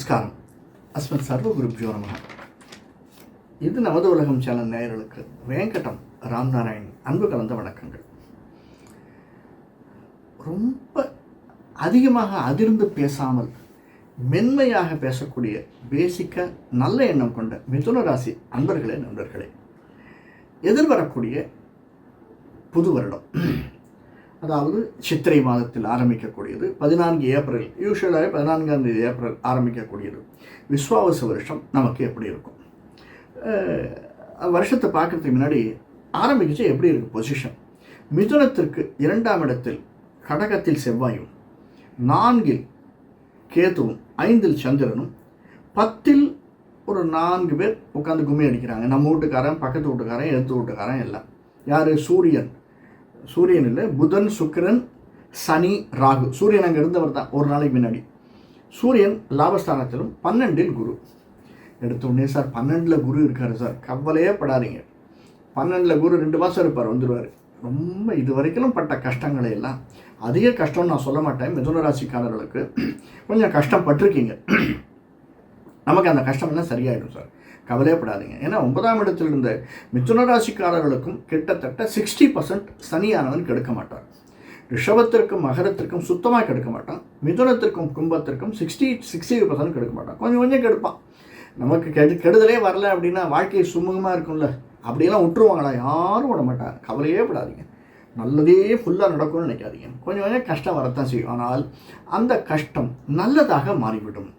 நமஸ்காரம். அஸ்மத் சர்வ குருப்ஜோ நமக இது நமது உலகம் சேனல் நேயர்களுக்கு வேங்கடம் ராம்நாராயண் அன்பு கலந்த வணக்கங்கள். ரொம்ப அதிகமாக அதிர்ந்து பேசாமல் மென்மையாக பேசக்கூடிய பேசிக்காக நல்ல எண்ணம் கொண்ட மிதுன ராசி அன்பர்களே நண்பர்களே. எதிர்வரக்கூடிய புது வருடம். அதாவது சித்திரை மாதத்தில் ஆரம்பிக்கக்கூடியது பதினான்கு ஏப்ரல் யூஸ்வலாகவே பதினான்காம் தேதி ஏப்ரல் ஆரம்பிக்கக்கூடியது. விஸ்வாவச வருஷம் நமக்கு எப்படி இருக்கும்? வருஷத்தை பார்க்குறதுக்கு முன்னாடி ஆரம்பிக்கிச்சு எப்படி இருக்குது பொசிஷன் மிதுனத்திற்கு இரண்டாம் இடத்தில் கடகத்தில் செவ்வாயும் நான்கில் கேதுவும் ஐந்தில் சந்திரனும் பத்தில் ஒரு நான்கு பேர் உட்காந்து கும்மி அடிக்கிறாங்க. நம்ம வீட்டுக்காரன் பக்கத்து வீட்டுக்காரன் எடுத்து வீட்டுக்காரன் எல்லாம். யார்? சூரியன். சூரியன் இல்லை புதன் சுக்கிரன் சனி ராகு. சூரியன் அங்கே இருந்தவர் தான் ஒரு நாளைக்கு முன்னாடி. சூரியன் லாபஸ்தானத்திலும் பன்னெண்டில் குரு. எடுத்த உடனே சார் பன்னெண்டில் குரு இருக்காரு சார். கவலையே படாதீங்க. பன்னெண்டில் குரு ரெண்டு மாதம் இருப்பார் வந்துடுவார் ரொம்ப இது வரைக்கும் பட்ட கஷ்டங்களை எல்லாம் அதிக கஷ்டம்னு நான் சொல்ல மாட்டேன். மிதுன ராசிக்காரர்களுக்கு கொஞ்சம் கஷ்டப்பட்டிருக்கீங்க. நமக்கு அந்த கஷ்டமெல்லாம் சரியாயிடும் சார். கவலையப்படாதீங்க. ஏன்னா ஒன்பதாம் இடத்தில் இருந்த மிதுன ராசிக்காரர்களுக்கும் கிட்டத்தட்ட சிக்ஸ்டி பர்சன்ட் சனியானவன் கெடுக்க மாட்டார் ரிஷபத்திற்கும் மகரத்திற்கும் சுத்தமாக கெடுக்க மாட்டான். மிதுனத்திற்கும் கும்பத்திற்கும் சிக்ஸ்டி சிக்ஸ்டி பர்சன்ட் கெடுக்க மாட்டான். கொஞ்சம் கொஞ்சம் கெடுப்பான். நமக்கு கெடு கெடுதலே வரல அப்படின்னா வாழ்க்கை சுமூகமாக இருக்கும்ல. அப்படியெல்லாம் விட்டுருவாங்களா? யாரும் விட மாட்டாங்க. கவலையே படாதீங்க. நல்லதே ஃபுல்லாக நடக்கும்னு நினைக்காதீங்க. கொஞ்சம் கொஞ்சம் கஷ்டம் வரத்தான் செய்யும். ஆனால் அந்த கஷ்டம் நல்லதாக மாறிவிடும்.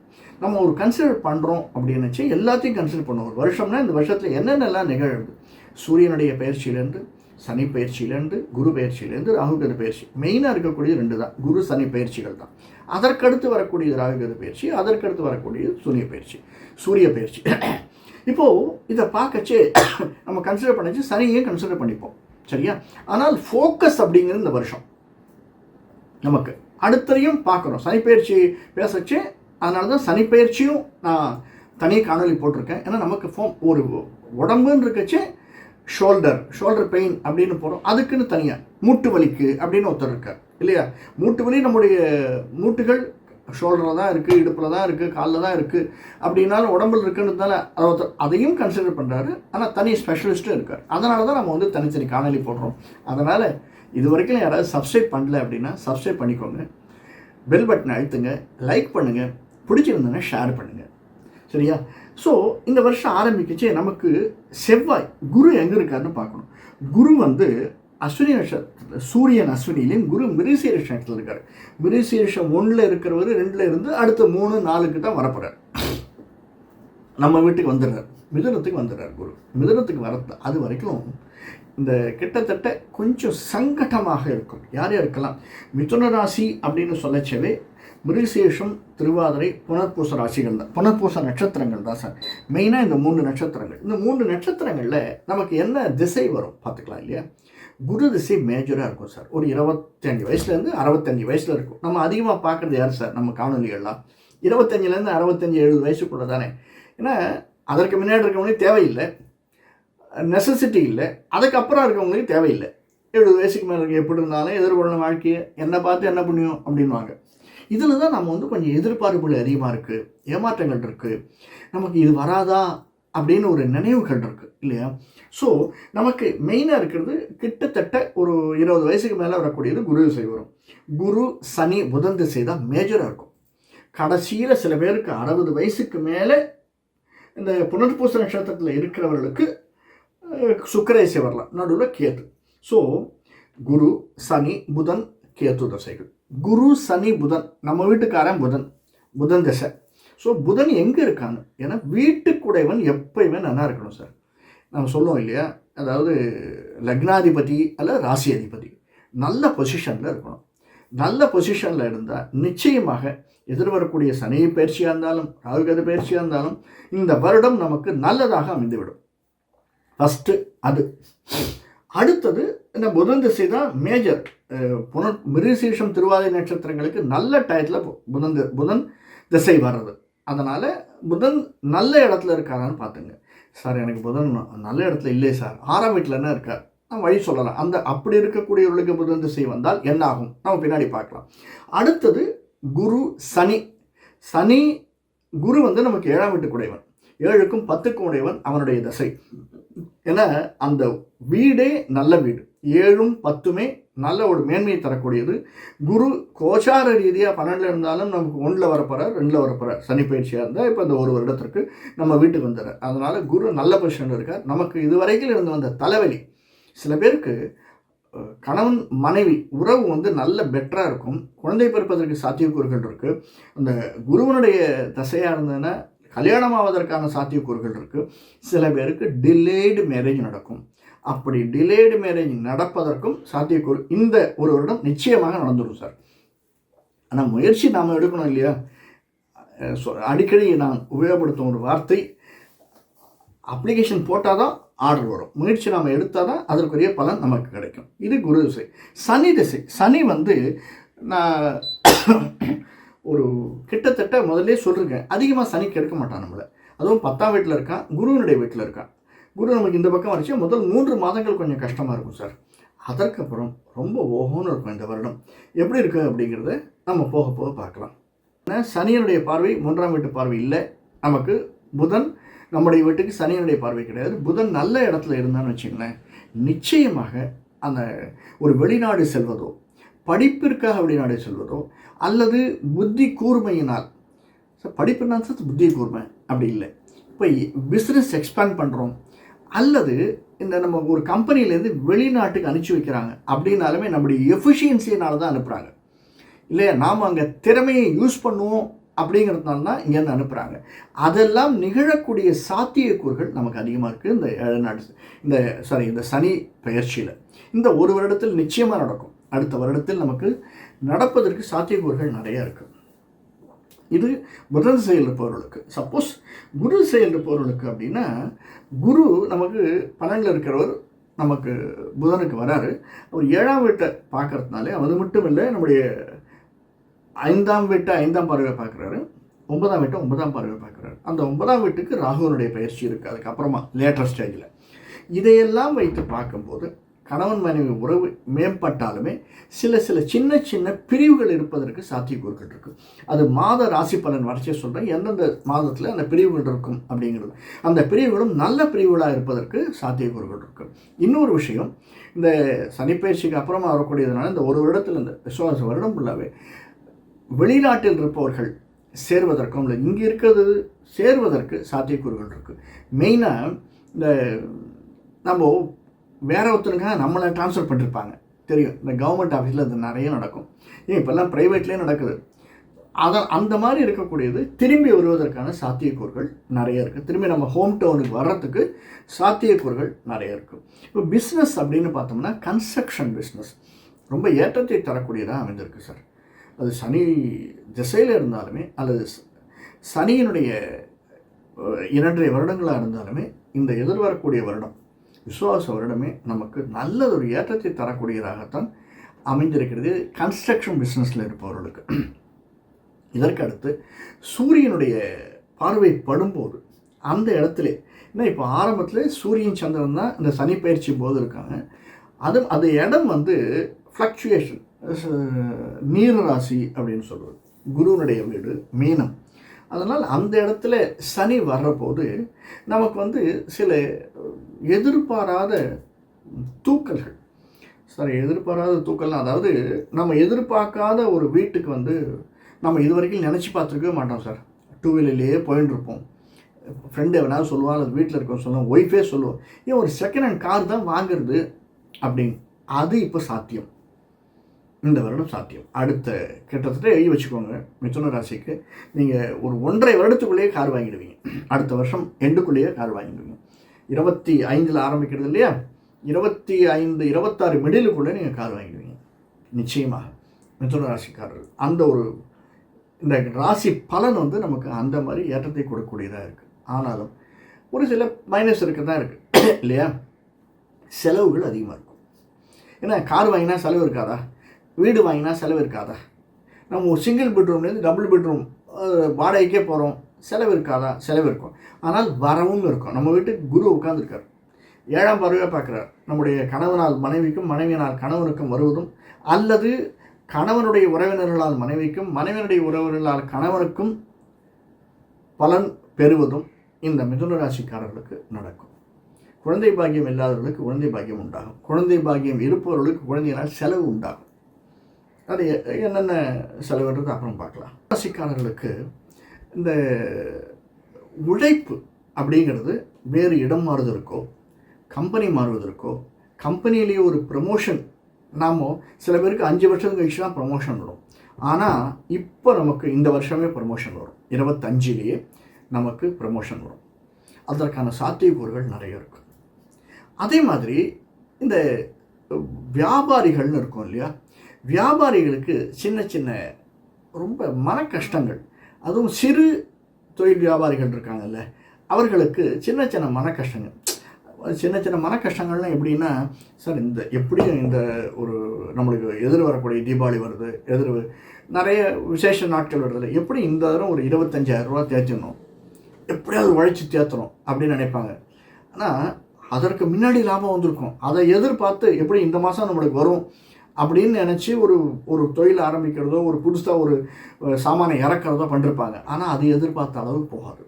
நம்ம ஒரு கன்சிடர் பண்ணுறோம் அப்படின்னுச்சு எல்லாத்தையும் கன்சிடர் பண்ணுவோம். ஒரு வருஷம்னா இந்த வருஷத்தில் என்னென்னலாம் நிகழ்வு? சூரியனுடைய பயிற்சியிலேருந்து சனி பயிற்சியிலேருந்து குரு பயிற்சியிலேருந்து ராகுகது பயிற்சி. மெயினாக இருக்கக்கூடிய ரெண்டு தான். குரு சனி பயிற்சிகள் தான். அதற்கடுத்து வரக்கூடியது ராகுகது பயிற்சி அதற்கடுத்து வரக்கூடியது சூரிய பயிற்சி. சூரிய பயிற்சி. இப்போது இதை பார்க்கச்சே நம்ம கன்சிடர் பண்ணிச்சு சனியையும் கன்சிடர் பண்ணிப்போம். சரியா? ஆனால் ஃபோக்கஸ் அப்படிங்கிறது இந்த வருஷம். நமக்கு. அடுத்ததையும் பார்க்குறோம். சனிப்பயிற்சி பேசச்சு அதனால தான் சனிப்பயிற்சியும் நான் தனி காணொலி போட்டிருக்கேன். ஏன்னா நமக்கு ஃபோம் ஒரு உடம்புன்னு இருக்கச்சு ஷோல்டர் ஷோல்டர் பெயின் அப்படின்னு போகிறோம் அதுக்குன்னு தனியாக மூட்டு வலிக்கு அப்படின்னு ஒருத்தர் இருக்கார். இல்லையா? மூட்டு வலி நம்முடைய மூட்டுகள் ஷோல்டரில் தான் இருக்குது இடுப்பில் தான் இருக்குது காலில் தான் இருக்குது அப்படின்னாலும் உடம்புல இருக்குன்றதுனால அதை ஒருத்தர் அதையும் கன்சிடர் பண்ணுறாரு ஆனால் தனி ஸ்பெஷலிஸ்ட்டும் இருக்கார். அதனால தான் நம்ம வந்து தனித்தனி காணொலி போடுறோம். அதனால் இது வரைக்கும் யாராவது சப்ஸ்கிரைப் பண்ணல அப்படின்னா சப்ஸ்கிரைப் பண்ணிக்கோங்க. பெல் பட்டனை அழுத்துங்க. லைக் பண்ணுங்கள் பிடிச்சிருந்ததுன்னா ஷேர் பண்ணுங்கள் சரியா? ஸோ இந்த வருஷம் ஆரம்பிக்கச்சே நமக்கு செவ்வாய் குரு எங்கே இருக்காருன்னு பார்க்கணும். குரு வந்து அஸ்வினி நட்சத்திரத்தில் சூரியன் அஸ்வினிலையும் குரு மிருசீர நட்சத்திரத்தில் இருக்கார். மிருசீரிஷம் ஒன்றில் இருக்கிறவர் ரெண்டில் இருந்து அடுத்த மூணு நாலுக்கு தான் வரப்படுறார் நம்ம வீட்டுக்கு வந்துடுறார். மிதனத்துக்கு வந்துடுறார் குரு. மிதனத்துக்கு வர அது வரைக்கும் இந்த கிட்டத்தட்ட கொஞ்சம் சங்கடமாக இருக்கும். யார் யாருக்கெல்லாம் மிதுன ராசி அப்படின்னு சொல்லச்சவே மிருகசேஷம் திருவாதிரை புனர்பூச ராசிகள் தான். புனர்பூச நட்சத்திரங்கள் தான் சார். மெயினாக இந்த மூணு நட்சத்திரங்கள். இந்த மூணு நட்சத்திரங்களில் நமக்கு என்ன திசை வரும் பார்த்துக்கலாம் இல்லையா? குரு திசை மேஜராக இருக்கும் சார். ஒரு இருபத்தஞ்சு வயசுலேருந்து அறுபத்தஞ்சு வயசில் இருக்கும். நம்ம அதிகமாக பார்க்குறது யார் சார்? நம்ம காணொலிகள்லாம் இருபத்தஞ்சிலேருந்து அறுபத்தஞ்சு எழுபது வயசுக்குள்ளே தானே. ஏன்னா அதற்கு முன்னாடி இருக்கவங்களுக்கு தேவையில்லை. நெசசிட்டி இல்லை. அதுக்கப்புறம் இருக்கவங்களுக்கு தேவையில்லை. எழுபது வயசுக்கு மேலே இருக்க எப்படி இருந்தாலும் எதிர்கொள்ளும் வாழ்க்கையை என்ன பார்த்து என்ன புண்ணியம் அப்படின்வாங்க இதில் தான் நம்ம வந்து கொஞ்சம் எதிர்பார்ப்புகள் அதிகமாக இருக்குது ஏமாற்றங்கள் இருக்குது நமக்கு இது வராதா அப்படின்னு ஒரு நினைவுகள் இருக்குது இல்லையா? ஸோ நமக்கு மெயினாக இருக்கிறது கிட்டத்தட்ட ஒரு இருபது வயசுக்கு மேலே வரக்கூடியது குரு திசை வரும். குரு சனி புதன் திசை தான் மேஜராக இருக்கும். கடைசியில் சில பேருக்கு அறுபது வயசுக்கு மேலே இந்த புனர்பூச நட்சத்திரத்தில் இருக்கிறவர்களுக்கு சுக்கரேசை வரலாம். நடுவில் கேது. ஸோ குரு சனி புதன் கேத்து தசைகள் குரு சனி புதன் நம்ம வீட்டுக்காரன் புதன் புதன் தசை. ஸோ புதன் எங்கே இருக்காங்க? ஏன்னா வீட்டுக்குடைவன் எப்பயுமே நல்லா இருக்கணும் சார் நம்ம சொல்லுவோம் இல்லையா? அதாவது லக்னாதிபதி அல்ல ராசி அதிபதி. நல்ல பொசிஷனில் இருக்கணும். நல்ல பொசிஷனில் இருந்தால் நிச்சயமாக எதிர்வரக்கூடிய சனி பயிற்சியாக இருந்தாலும் ராகுகத பயிற்சியாக இருந்தாலும் இந்த வருடம் நமக்கு நல்லதாக அமைந்துவிடும். ஃபஸ்ட்டு அது. அடுத்தது இந்த புதன் திசை தான் மேஜர் புனர் மிருசீஷம் திருவாதிரை நட்சத்திரங்களுக்கு நல்ல டயத்தில் புதன் புதன் திசை வர்றது. அதனால் புதன் நல்ல இடத்துல இருக்காரான்னு பார்த்துங்க சார் எனக்கு புதன் நல்ல இடத்துல இல்லை சார். ஆறாம் வீட்டில் என்ன இருக்கார்? நான் வழி சொல்லலாம். அந்த அப்படி இருக்கக்கூடியவர்களுக்கு புதன் திசை வந்தால் என்ன ஆகும் நம்ம பின்னாடி பார்க்கலாம் அடுத்தது குரு சனி. சனி குரு வந்து நமக்கு ஏழாம் வீட்டு ஏழுக்கும் பத்துக்கும் உடையவன் அவனுடைய தசை. ஏன்னா அந்த வீடே நல்ல வீடு. ஏழும் பத்துமே நல்ல ஒரு மேன்மையை தரக்கூடியது. குரு கோச்சார ரீதியாக பன்னெண்டில் இருந்தாலும் நமக்கு ஒன்றில் வரப்போகிறார் ரெண்டில் வரப்போகிறார் சனி பயிற்சியாக இருந்தால் இப்போ அந்த ஒரு வருடத்திற்கு நம்ம வீட்டுக்கு வந்துடுறார். அதனால் குரு நல்ல பொசிஷனில் இருக்கார். நமக்கு இதுவரைக்கும் இருந்து வந்த தலைவலி சில பேருக்கு கணவன் மனைவி உறவு வந்து நல்ல பெட்டராக இருக்கும். குழந்தை பிறப்பதற்கு சாத்தியக்கூறுகள் இருக்குது அந்த குருவனுடைய தசையாக இருந்ததுன்னா கல்யாணம் ஆவதற்கான சாத்தியக்கூறுகள் இருக்குது சில பேருக்கு டிலேடு மேரேஜ் நடக்கும். அப்படி டிலேடு மேரேஜ் நடப்பதற்கும் சாத்தியக்கூறு இந்த ஒரு வருடம் நிச்சயமாக நடந்துடும் சார். ஆனால் முயற்சி நாம் எடுக்கணும் இல்லையா? சொ- அடிக்கடி நான் உபயோகப்படுத்தும் ஒரு வார்த்தை அப்ளிகேஷன் போட்டால் தான் ஆர்டர் வரும். முயற்சி நாம் எடுத்தால் தான் அதற்குரிய பலன் நமக்கு கிடைக்கும். இது குரு திசை. சனி திசை. சனி வந்து நான் ஒரு கிட்டத்தட்ட முதல்ல சொல்லிருக்கேன் அதிகமாக சனி கெடுக்க மாட்டான் நம்மளை. அதுவும் பத்தாம் வீட்டில் இருக்கான் குருவினுடைய வீட்டில் இருக்கான் குரு நமக்கு இந்த பக்கம் வரைச்சு முதல் மூன்று மாதங்கள் கொஞ்சம் கஷ்டமாக இருக்கும் சார். அதற்கப்புறம் ரொம்ப ஓகோன்னு இருக்கும் இந்த வருடம். எப்படி இருக்குது அப்படிங்கிறத நம்ம போக போக பார்க்கலாம். ஏன்னா சனியனுடைய பார்வை மூன்றாம் வீட்டு பார்வை இல்லை. நமக்கு புதன் நம்முடைய வீட்டுக்கு சனியனுடைய பார்வை கிடையாது. புதன் நல்ல இடத்துல இருந்தான்னு வச்சுங்களேன். நிச்சயமாக அந்த ஒரு வெளிநாடு செல்வதோ படிப்பிற்காக வெளிநாடு செல்வதோ அல்லது புத்தி கூர்மையினால். சார் படிப்புனா சார் புத்தி கூர்மை. அப்படி இல்லை. இப்போ பிஸ்னஸ் எக்ஸ்பேண்ட் பண்ணுறோம் அல்லது இந்த நம்ம ஒரு கம்பெனிலேருந்து வெளிநாட்டுக்கு அனுப்பிச்சி வைக்கிறாங்க. அப்படின்னாலுமே நம்முடைய எஃபிஷியன்சியினால தான் அனுப்புகிறாங்க இல்லையா? நாம் அங்கே திறமையை யூஸ் பண்ணுவோம் அப்படிங்கிறதுனால தான் இங்கேருந்து அனுப்புகிறாங்க அதெல்லாம் நிகழக்கூடிய சாத்தியக்கூறுகள் நமக்கு அதிகமாக இருக்குது இந்த ஏழு நாடு இந்த சாரி இந்த சனி பயிற்சியில் இந்த ஒரு வருடத்தில் நிச்சயமாக நடக்கும். அடுத்த வருடத்தில் நமக்கு நடப்பதற்கு சாத்தியக்கூறுகள் நிறையா இருக்குது இது புதன் செயல் இருப்பவர்களுக்கு. சப்போஸ் குரு செயல் இருப்பவர்களுக்கு அப்படின்னா குரு நமக்கு பலனில் இருக்கிறவர் நமக்கு புதனுக்கு வராரு. அவர் ஏழாம் வீட்டை பார்க்கறதுனாலே அது மட்டும் இல்லை நம்முடைய ஐந்தாம் வீட்டை ஐந்தாம் பார்வையை பார்க்குறாரு. ஒன்பதாம் வீட்டை ஒன்பதாம் பார்வையை பார்க்குறாரு. அந்த ஒன்பதாம் வீட்டுக்கு ராகுவனுடைய பயிற்சி இருக்குது அதுக்கப்புறமா லேட்டர் ஸ்டேஜில் இதையெல்லாம் வைத்து பார்க்கும்போது கணவன் மனைவி உறவு மேம்பட்டாலுமே சில சில சின்ன சின்ன பிரிவுகள் இருப்பதற்கு சாத்தியக்கூறுகள் இருக்குது அது மாத ராசி பலன் வரைச்சே சொல்கிறேன் எந்தெந்த மாதத்தில் அந்த பிரிவுகள் இருக்கும் அப்படிங்கிறது. அந்த பிரிவுகளும் நல்ல பிரிவுகளாக இருப்பதற்கு சாத்தியக்கூறுகள் இருக்குது இன்னொரு விஷயம் இந்த சனிப்பயிற்சிக்கு அப்புறமா வரக்கூடியதுனால இந்த ஒரு வருடத்தில் இந்த விசுவாச வருடம் ஃபுல்லாகவே வெளிநாட்டில் இருப்பவர்கள் சேர்வதற்கும் இல்லை இங்கே இருக்கிறது சேர்வதற்கு சாத்தியக்கூறுகள் இருக்குது மெயினாக இந்த நம்ம வேற ஒருத்தருக்காக நம்மளை ட்ரான்ஸ்ஃபர் பண்ணிருப்பாங்க. தெரியும். இந்த கவர்மெண்ட் ஆஃபீஸில் அது நிறைய நடக்கும். ஏன் இப்போல்லாம் ப்ரைவேட்லேயே நடக்குது. அதை அந்த மாதிரி இருக்கக்கூடியது திரும்பி வருவதற்கான சாத்தியக்கூறுகள் நிறைய இருக்குது திரும்பி நம்ம ஹோம் டவுனுக்கு வர்றதுக்கு சாத்தியக்கூறுகள் நிறைய இருக்குது இப்போ பிஸ்னஸ் அப்படின்னு பார்த்தோம்னா கன்ஸ்ட்ரக்ஷன் பிஸ்னஸ் ரொம்ப ஏற்றத்தை தரக்கூடியதாக அமைந்திருக்கு சார் அது சனி திசையில் இருந்தாலுமே அல்லது சனியினுடைய இரண்டரை வருடங்களாக இருந்தாலுமே இந்த எதிர்வரக்கூடிய வருடம் விசுவாச வருடமே நமக்கு நல்லதொரு ஏற்றத்தை தரக்கூடியதாகத்தான் அமைந்திருக்கிறது. கன்ஸ்ட்ரக்ஷன் பிஸ்னஸில் இருப்பவர்களுக்கு. இதற்கு அடுத்து சூரியனுடைய பார்வை படும்போது அந்த இடத்துல ஏன்னா இப்போ ஆரம்பத்தில் சூரியன் சந்திரன் தான் இந்த சனி பயிற்சி போது இருக்காங்க. அது அது இடம் வந்து ஃப்ளக்சுவேஷன் நீர் ராசி அப்படின்னு சொல்வது குருவனுடைய வீடு மீனம். அதனால் அந்த இடத்துல சனி வர்றபோது நமக்கு வந்து சில எதிர்பாராத தூக்கல்கள். சாரி எதிர்பாராத தூக்கல்லாம் அதாவது நம்ம எதிர்பார்க்காத ஒரு வீட்டுக்கு வந்து நம்ம இது வரைக்கும் நினச்சி பார்த்துருக்கவே மாட்டோம் சார். டூ வீலர்லேயே போயின்னு இருப்போம். ஃப்ரெண்டு எவனாவது சொல்லுவாள் அல்லது வீட்டில் இருக்கவங்க சொல்லுவோம் ஒய்ஃபே சொல்லுவோம் ஏன் ஒரு செகண்ட் ஹேண்ட் கார் தான் வாங்குறது அப்படின்னு. அது இப்போ சாத்தியம். இந்த வருடம் சாத்தியம். அடுத்த கிட்டத்தட்ட எழுதி வச்சுக்கோங்க. மிதுன ராசிக்கு நீங்கள் ஒரு ஒன்றரை வருடத்துக்குள்ளேயே கார் வாங்கிடுவீங்க. அடுத்த வருஷம் எண்டுக்குள்ளேயே கார் வாங்கிடுவீங்க. இருபத்தி ஐந்தில் ஆரம்பிக்கிறது இல்லையா? இருபத்தி ஐந்து இருபத்தாறு மிடிலுக்குள்ளே நீங்கள் கார் வாங்கிடுவீங்க. நிச்சயமாக. மிதுன ராசிக்காரர்கள். அந்த ஒரு இந்த ராசி பலன் வந்து நமக்கு அந்த மாதிரி ஏற்றத்தை கொடுக்கக்கூடியதாக இருக்குது ஆனாலும் ஒரு சில மைனஸ் இருக்க தான் இருக்குது இல்லையா? செலவுகள் அதிகமாக இருக்கும். ஏன்னா கார் வாங்கினா செலவு இருக்காதா? வீடு வாங்கினா செலவு இருக்காதா? நம்ம ஒரு சிங்கிள் பெட்ரூம்லேருந்து டபுள் பெட்ரூம் வாடகைக்கே போகிறோம் செலவு இருக்காதா? செலவு இருக்கும். ஆனால் வரவும் இருக்கும். நம்ம வீட்டுக்கு குரு உட்காந்துருக்கார் ஏழாம் பார்வையாக பார்க்குறார். நம்முடைய கணவனால் மனைவிக்கும் மனைவியினால் கணவனுக்கும் வருவதும் அல்லது கணவனுடைய உறவினர்களால் மனைவிக்கும் மனைவியினுடைய உறவினர்களால் கணவனுக்கும் பலன் பெறுவதும் இந்த மிதுன ராசிக்காரர்களுக்கு நடக்கும். குழந்தை பாக்கியம் இல்லாதவர்களுக்கு குழந்தை பாக்கியம் உண்டாகும். குழந்தை பாக்கியம் இருப்பவர்களுக்கு குழந்தையினால் செலவு உண்டாகும். அது என்னென்ன செலவுன்றது அப்புறம் பார்க்கலாம். ராசிக்காரர்களுக்கு இந்த உழைப்பு அப்படிங்கிறது வேறு இடம் மாறுவதற்கோ கம்பெனி மாறுவதற்கோ கம்பெனிலேயே ஒரு ப்ரமோஷன் நாம் சில பேருக்கு அஞ்சு வருஷம் கழிச்சு தான் ப்ரமோஷன் வரும். ஆனால் இப்போ நமக்கு இந்த வருஷமே ப்ரமோஷன் வரும். இருபத்தஞ்சிலேயே நமக்கு ப்ரமோஷன் வரும். அதற்கான சாத்தியக்கூறுகள் நிறைய இருக்கும் அதே மாதிரி இந்த வியாபாரிகள்னு இருக்கும் இல்லையா? வியாபாரிகளுக்கு சின்ன சின்ன ரொம்ப மன கஷ்டங்கள் அதுவும் சிறு தொழில் வியாபாரிகள் இருக்காங்கல்ல அவர்களுக்கு சின்ன சின்ன மன கஷ்டங்கள் சின்ன சின்ன மன கஷ்டங்கள்லாம் எப்படின்னா சார் இந்த எப்படியும் இந்த ஒரு நம்மளுக்கு எதிர் வரக்கூடிய தீபாவளி வருது எதிர் நிறைய விசேஷ நாட்கள் வருது எப்படி இந்த தரம் ஒரு இருபத்தஞ்சாயிரம் ரூபா தேய்ச்சிடணும்? எப்படியாவது உழைச்சி தேர்த்தணும் அப்படின்னு நினைப்பாங்க. ஆனால் அதற்கு முன்னாடி லாபம் வந்திருக்கும். அதை எதிர்பார்த்து எப்படி இந்த மாதம் நம்மளுக்கு வரும்? அப்படின்னு நினச்சி ஒரு ஒரு தொழில் ஆரம்பிக்கிறதோ ஒரு புதுசாக ஒரு சாமானை இறக்கிறதோ பண்ணிருப்பாங்க. ஆனால் அது எதிர்பார்த்த அளவுக்கு போகாது.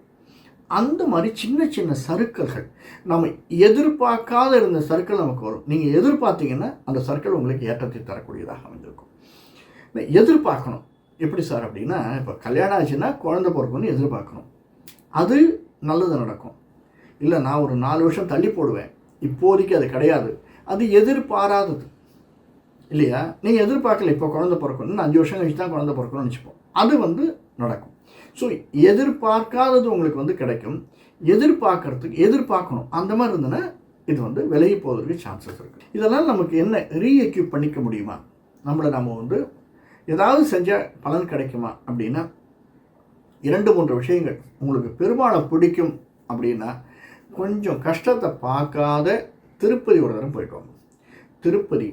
அந்த மாதிரி சின்ன சின்ன சருக்கல்கள் நம்ம எதிர்பார்க்காத இருந்த சர்க்கிள் நமக்கு வரும். நீங்கள் எதிர்பார்த்தீங்கன்னா அந்த சர்க்கிள் உங்களுக்கு ஏற்றத்தை தரக்கூடியதாக அமைந்திருக்கும். எதிர்பார்க்கணும். எப்படி சார் அப்படின்னா இப்போ கல்யாணம் ஆச்சுன்னா குழந்த பிறக்கணும்னு எதிர்பார்க்கணும். அது நல்லது நடக்கும். இல்லை நான் ஒரு நாலு வருஷம் தள்ளி போடுவேன். இப்போதைக்கு அது கிடையாது. அது எதிர்பாராதது. இல்லையா? நீங்கள் எதிர்பார்க்கல இப்போ குழந்தை பிறக்கணும்னு அஞ்சு வருஷம் கழிச்சு தான் குழந்தை பிறக்கணும்னு வச்சுப்போம் அது வந்து நடக்கும். ஸோ எதிர்பார்க்காதது உங்களுக்கு வந்து கிடைக்கும். எதிர்பார்க்கறதுக்கு எதிர்பார்க்கணும். அந்த மாதிரி இருந்ததுன்னா இது வந்து விலகி போவதற்கு சான்சஸ் இருக்குது இதெல்லாம் நமக்கு என்ன ரீஎக்யூப் பண்ணிக்க முடியுமா? நம்மளை நம்ம வந்து ஏதாவது செஞ்சால் பலன் கிடைக்குமா? அப்படின்னா இரண்டு மூன்று விஷயங்கள். உங்களுக்கு பெரும்பாலும் பிடிக்கும் அப்படின்னா கொஞ்சம் கஷ்டத்தை பார்க்காத திருப்பதி ஒரு தரம் போயிட்டு வாங்க. திருப்பதி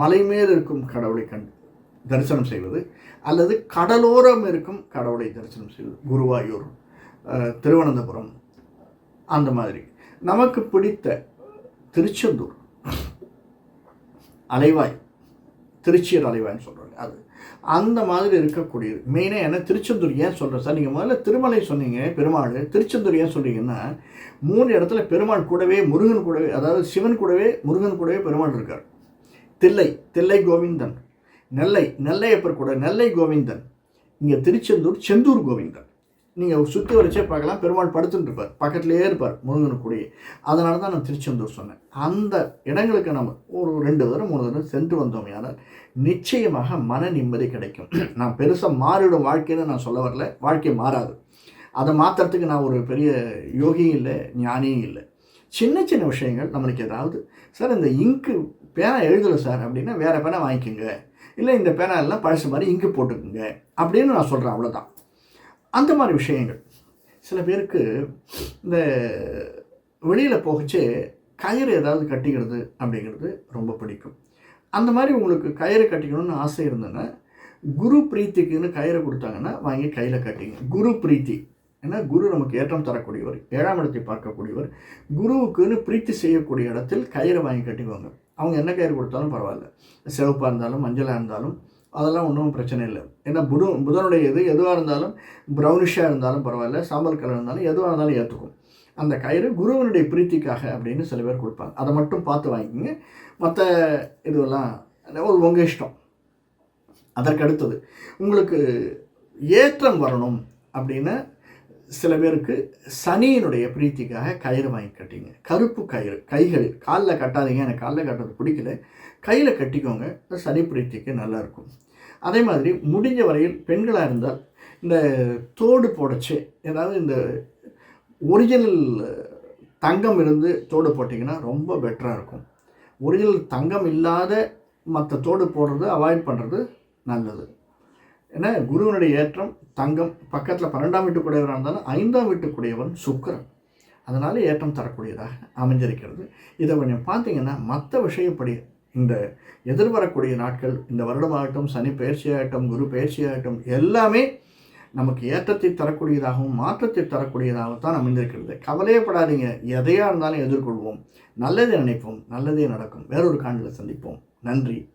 மலை மேல் இருக்கும் கடவுளை கண் தரிசனம் செய்வது அல்லது கடலோரம் இருக்கும் கடவுளை தரிசனம் செய்வது. குருவாயூர் திருவனந்தபுரம் அந்த மாதிரி. நமக்கு பிடித்த திருச்செந்தூர். அலைவாய். திருச்சியர் அலைவாய்ன்னு சொல்கிறாங்க அது. அந்த மாதிரி இருக்கக்கூடியது. மெயினாக என்ன? திருச்செந்தூர் ஏன் சொல்கிறேன் சார் நீங்கள் முதல்ல திருமலை சொன்னீங்க பெருமாள். திருச்செந்தூர் ஏன் சொல்கிறீங்கன்னா மூணு இடத்துல பெருமாள் கூடவே முருகன் கூடவே அதாவது சிவன் கூடவே முருகன் கூடவே பெருமாள் இருக்கார். தில்லை தில்லை கோவிந்தன். நெல்லை நெல்லையப்பர் கூட நெல்லை கோவிந்தன். இங்கே திருச்செந்தூர் செந்தூர் கோவிந்தன். நீங்கள் சுற்றி வரைச்சே பார்க்கலாம். பெருமாள் படுத்துட்டு இருப்பார். பக்கத்துலேயே இருப்பார் முருகனுக்குடியே அதனால தான் நான் திருச்செந்தூர் சொன்னேன். அந்த இடங்களுக்கு நம்ம ஒரு ரெண்டு தடவை மூணு தடவை சென்று வந்தோம் யானால் நிச்சயமாக மன நிம்மதி கிடைக்கும். நான் பெருசாக மாறிடும் வாழ்க்கைன்னு நான் சொல்ல வரல. வாழ்க்கை மாறாது. அதை மாற்றுறதுக்கு நான் ஒரு பெரிய யோகியும் இல்லை ஞானியும் இல்லை. சின்ன சின்ன விஷயங்கள் நம்மளுக்கு ஏதாவது சார் இந்த இங்கு பேனா எழுதலை சார் அப்படின்னா வேறு பேனா வாங்கிக்கோங்க. இல்லை இந்த பேனா எல்லாம் பழசு மாதிரி இங்கு போட்டுக்குங்க அப்படின்னு நான் சொல்கிறேன் அவ்வளோதான் அந்த மாதிரி விஷயங்கள். சில பேருக்கு இந்த வெளியில் போகச்சே கயிறு ஏதாவது கட்டிக்கிறது அப்படிங்கிறது ரொம்ப பிடிக்கும். அந்த மாதிரி உங்களுக்கு கயிறு கட்டிக்கணும்னு ஆசை இருந்ததுன்னா குரு பிரீத்திக்குன்னு கயிறை கொடுத்தாங்கன்னா வாங்கி கையில் கட்டிங்க. குரு பிரீத்தி. ஏன்னா குரு நமக்கு ஏற்றம் தரக்கூடியவர் ஏழாம் இடத்தை பார்க்கக்கூடியவர். குருவுக்குன்னு பிரீத்தி செய்யக்கூடிய இடத்தில் கயிறை வாங்கி கட்டிக்குவாங்க அவங்க என்ன கயிறு கொடுத்தாலும் பரவாயில்ல. சிவப்பாக இருந்தாலும் மஞ்சளாக இருந்தாலும் அதெல்லாம் ஒன்றும் பிரச்சனை இல்லை. ஏன்னா புது புதனுடைய இது எதுவாக இருந்தாலும் ப்ரௌனிஷாக இருந்தாலும் பரவாயில்ல. சாம்பல் கலர் இருந்தாலும் எதுவாக இருந்தாலும் ஏற்றுக்கும் அந்த கயிறு குருவனுடைய பிரீத்திக்காக அப்படின்னு சில பேர் கொடுப்பாங்க. அதை மட்டும் பார்த்து வாங்கிக்கோங்க. மற்ற இதுவெல்லாம் ஒரு உங்கள் இஷ்டம். அதற்கு அடுத்தது உங்களுக்கு ஏற்றம் வரணும் அப்படின்னு சில பேருக்கு சனியினுடைய பிரீத்திக்காக கயிறு வாங்கி கட்டிங்க. கருப்பு கயிறு கைகள் காலில் கட்டாதீங்க எனக்கு காலில் கட்டுறது பிடிக்கல. கையில் கட்டிக்கோங்க சனி பிரீத்திக்கு நல்லாயிருக்கும் அதே மாதிரி முடிஞ்ச வரையில் பெண்களாக இருந்தால் இந்த தோடு போடச்சு ஏதாவது இந்த ஒரிஜினல் தங்கம் இருந்து தோடு போட்டிங்கன்னா ரொம்ப பெட்டராக இருக்கும். ஒரிஜினல் தங்கம் இல்லாத மற்ற தோடு போடுறது அவாய்ட் பண்ணுறது நல்லது. ஏன்னா குருவனுடைய ஏற்றம் தங்கம் பக்கத்தில் பன்னெண்டாம் வீட்டுக்குடையவராக இருந்தாலும் ஐந்தாம் வீட்டுக்குடையவன் சுக்கரன். அதனால் ஏற்றம் தரக்கூடியதாக அமைஞ்சிருக்கிறது. இதை கொஞ்சம் பார்த்தீங்கன்னா மற்ற விஷயப்படி இந்த எதிர்வரக்கூடிய நாட்கள் இந்த வருடமாகட்டும் சனி பயிற்சியாகட்டும் குரு பயிற்சியாகட்டும் எல்லாமே நமக்கு ஏற்றத்தை தரக்கூடியதாகவும் மாற்றத்தை தரக்கூடியதாகத்தான் அமைந்திருக்கிறது. கவலையப்படாதீங்க எதையாக இருந்தாலும் எதிர்கொள்வோம். நல்லதே நினைப்போம். நல்லதே நடக்கும். வேறொரு காண்டில் சந்திப்போம். நன்றி.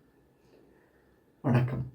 வணக்கம்.